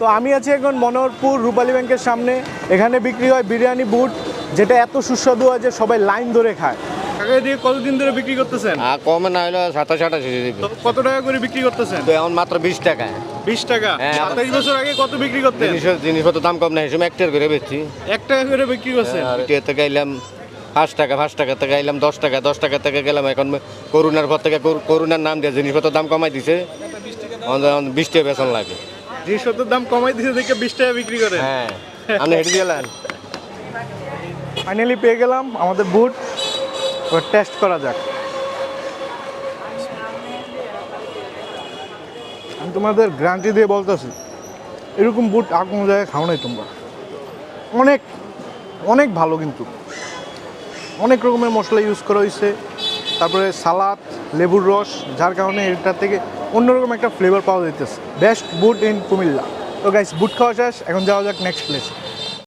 তো আমি আছি এখন মনোহরপুর রূপালী ব্যাংকের সামনে। এখানে বিক্রি হয় বিরিয়ানি বুট যেটা এত সুস্বাদু হয় যে সবাই লাইন ধরে খায়। দিয়ে কতদিন ধরে বিক্রি করতেছেন? আর কমে না হলে সাতাশ আঠাশ কত টাকা করে বিক্রি করতেছেন? তো এখন মাত্র বিশ টাকা। বিশ টাকা? হ্যাঁ, বছর আগে কত বিক্রি করতেন? জিনিস জিনিসপত্র দাম কম না হিসেবে একটার করে বেচছি। এক টাকা করে বিক্রি করছেন? পাঁচ টাকা পাঁচ টাকা থেকে আইলাম দশ টাকা দশ টাকা থেকে গেলাম এখন করোনার পর থেকে করু- করোনার নাম দিয়ে জিনিসপত্র দাম কমাই দিছে। বিশ টাকা বেতন লাগে। জিনিসপত্রের দাম কমাই দিয়েছে দেখে বিশ টাকা বিক্রি করে। হ্যাঁ আপনি হেঁটে গেলেন ফাইনালি পেয়ে গেলাম আমাদের বুট এবার টেস্ট করা যাক। আমি তোমাদের গ্যারান্টি দিয়ে বলতেছি এরকম বুট আর কোনো জায়গায় খাও নাই তোমরা। অনেক অনেক ভালো কিন্তু। অনেক রকমের মশলা ইউজ করা হয়েছে তারপরে সালাদ, লেবুর রস, যার কারণে এটার থেকে অন্যরকম একটা ফ্লেভার পাওয়া যেতেছে বেস্ট বুট ইন কুমিল্লা তো গাইস বুট খাওয়া শেষ, এখন যাওয়া যাক নেক্সট প্লেসে